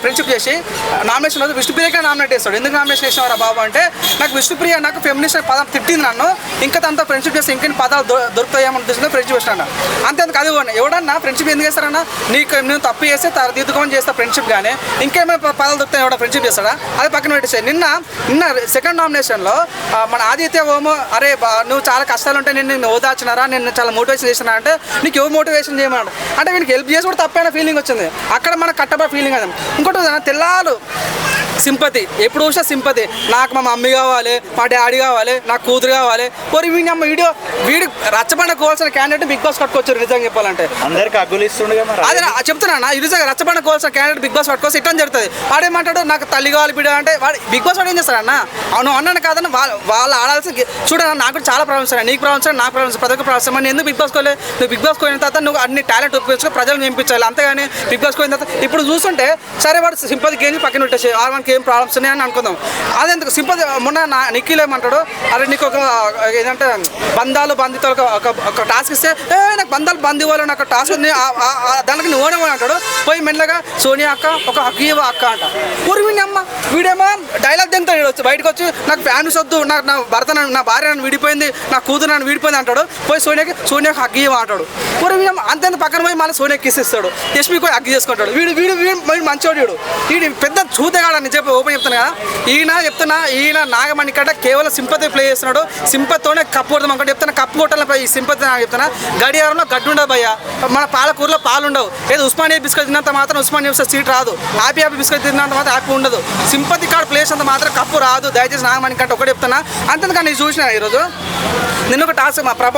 Friendship చేసి nomination రోజు విష్ణుప్రియకే nominate చేస్తాడు. ఎందుకు నామినేషన్ చేసినవారా బాబు అంటే నాకు విష్ణుప్రియ నాకు ఫెమినిస్ట్ పదం తిట్టింది నన్ను. ఇంకా తనతో ఫ్రెండ్షిప్ చేస్తే ఇంకెన్ని పదాలు దొ- దొరుకుతాయేమో ఉద్దేశంతో ఫ్రెండ్షిప్ చేసినా అంతేందుకు అది కూడా ఎవడన్నా ఫ్రెండ్షిప్ ఎందుకు చేస్తారన్నా నీకు నేను తప్పు చేస్తే తర దిద్దుకోమని చేస్తా ఫ్రెండ్షిప్ కానీ ఇంకేమైనా పదాలు దొరుకుతాయి ఎవడ ఫ్రెండ్షిప్ చేస్తాడా? అది పక్కన పెట్టేసాయి. నిన్న నిన్న సెకండ్ నామినేషన్లో మన ఆదిత్య ఓము అరే బా నువ్వు చాలా కష్టాలు ఉంటే నేను నిన్ను ఓదార్చినారా నేను చాలా మోటివేషన్ చేసినా అంటే నీకు ఎవరు మోటివేషన్ చేయమన్నాడు. అంటే వీనికి హెల్ప్ చేసి కూడా తప్పైన ఫీలింగ్ వచ్చింది. అక్కడ మన కట్టబడి ఫీలింగ్ అది. ఇంకోటి తెల్లాలు సింపతి. ఎప్పుడు చూసినా సింపతి. నాకు మా మమ్మీ కావాలి మా డాడీ కావాలి నాకు కూతురు కావాలి. మరి వీడి అమ్మ వీడియో వీడి రచ్చబండ కోవాల్సిన క్యాండిడేట్ బిగ్ బాస్ పట్టుకొచ్చారు నిజంగా చెప్పాలంటే. అందరికి అగ్గులు ఇస్తుండగా అదే నా- చెప్తున్నా ఇది రచ్చబండ కోవాల్సిన క్యాండిడేట్ బిగ్ బాస్ పట్టుకోసి ఇట్టని జరుగుతుంది. వాడేమంటాడు నాకు తల్లి కావాలి బిడ్డ అంటే వాడు బిగ్ బాస్ వాడు ఏం చేస్తాడు అన్న? అవును అన్నాను కాదని వాళ్ళ వాళ్ళు ఆడాల్సిన చూడన్న నాకు కూడా చాలా ప్రాబ్లమ్స్ ఉన్నాయి నీకు ప్రాబ్లమ్స్ నాకు ప్రాబ్లమ్స్ ప్రతి ఒక్క ప్రాబ్లమ్స్ మరి ఎందుకు బిగ్ బాస్ కోలే నువ్వు బిగ్ బాస్ పోయిన తర్వాత నువ్వు అన్ని టాలెంట్ ఉపయోగించుకో ప్రజలు నింపించాలి అంతేగాని బిగ్ బాస్ పోయిన తర్వాత ఇప్పుడు చూస్తుంటే సరే వాడు సింపతి గేమ్ పక్కన పెట్టేసి ఆ మనకి ఏం ప్రాబ్లమ్స్ ఉన్నాయని అనుకుందాం. అదెందుకు? సింపతి మొన్న నా నిఖిల్ ఏమంటాడు? అరే నీకు ఒక ఏంటంటే బంధాలు బంధితులు ఒక- ఒక టాస్క్ ఇస్తే ఏ నాకు బంధాలు బంధు ఇవ్వాలి నాకు టాస్క్ ఉంది. దానికి నువ్వు ఓనే అంటాడు. పోయి మెల్లగా సోనియా అక్క ఒక హక్కు అక్క అంట. ఊరి అమ్మ వీడేమో డైలాగ్ వచ్చి బయటకు వచ్చి నాకు ఫ్యామిలీస్ వద్దు నాకు నా భర్త నన్ను- నా భార్య నన్ను విడిపోయింది నా కూతురు నన్ను విడిపోయింది అంటాడు. పోయి సోనియాకి సోనియాకి హగ్గి ఇవ్వ అంటాడు. ఊరిమి అంతే పక్కన పోయి మళ్ళీ సోనియాకి కిసిస్తాడు యశ్మికి పోయి హగ్గి చేసుకుంటాడు. వీడు వీడు వీడు వీడు మంచోడు వీడు. వీడు పెద్ద చూతగాడని చెప్పి ఓపెన్ చెప్తాను కదా. ఈయన చెప్తున్నా ఈయన నాగమణి కట్ట కేవలం సింపతి ప్లే చేస్తున్నాడు. సింపతితోనే కప్పు కొడతాం అనుకుంటే చెప్తున్నా కప్పు కొట్టాలని ఈ సింపతి నాకు చెప్తున్నా. గడియారంలో గడ్డు ఉండదు భయ్య. మన పాలకూరలో పాలు ఉండవు. ఏదో ఉస్మానియా బిస్కెట్ తిన్నంత మాత్రం ఉస్మానియా బిస్కెట్ సీట్ రాదు. హ్యాపీ హ్యాపీ బిస్కెట్ తిన్నంత మాత్రం హ్యాపీ ఉండదు. సింపతి కార్డ్ ప్లేస్ అంత మాత్రం కప్పు రాదు దయచేసి నాగమణి కంటే ఒకటి చెప్తున్నా. అంతేకాని నేను చూసిన ఈరోజు? నిన్న ఒక టాస్క్ మా ప్రభా